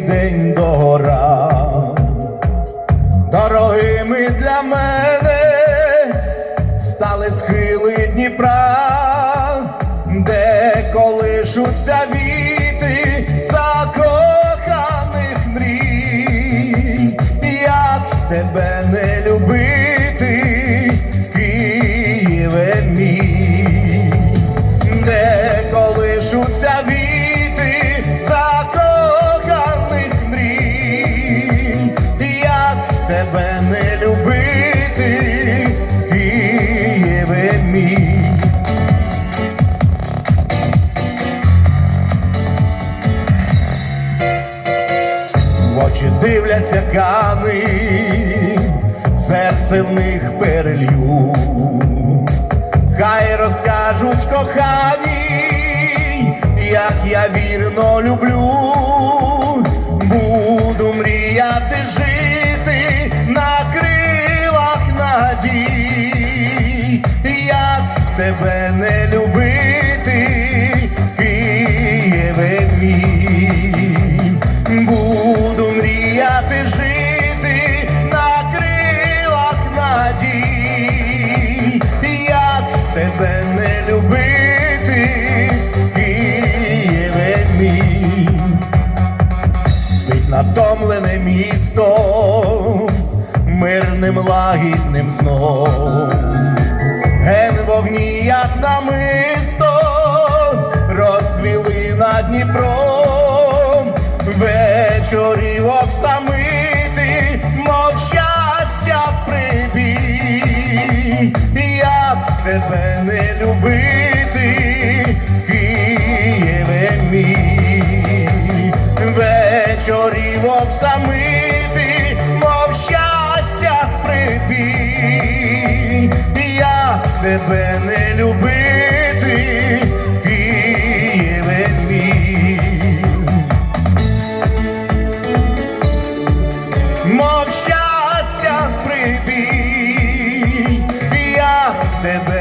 день догора. Дорогими для мене стали схили Дніпра, де колишуться віти закоханих мрій, як тебе не любити, Києве мій, де колишуться не любити, Києве мій. В очі дивляться кани, серце в них перелью. Хай розкажуть кохані, як я вірно люблю, надій, як тебе не любити, Києве мій, буду мріяти жити на крилах надій, як тебе не любити, Києве мій. Спить натомлене місто мирним лагідним сном. Ген вогні, як намисто, розсвіли над Дніпром, вечорів оксамити, мов щастя прибій, як тебе не любити, Києве мій, вечорів оксамити, тебе не любити, Києве мій. Мов щастя прибій, я тебе.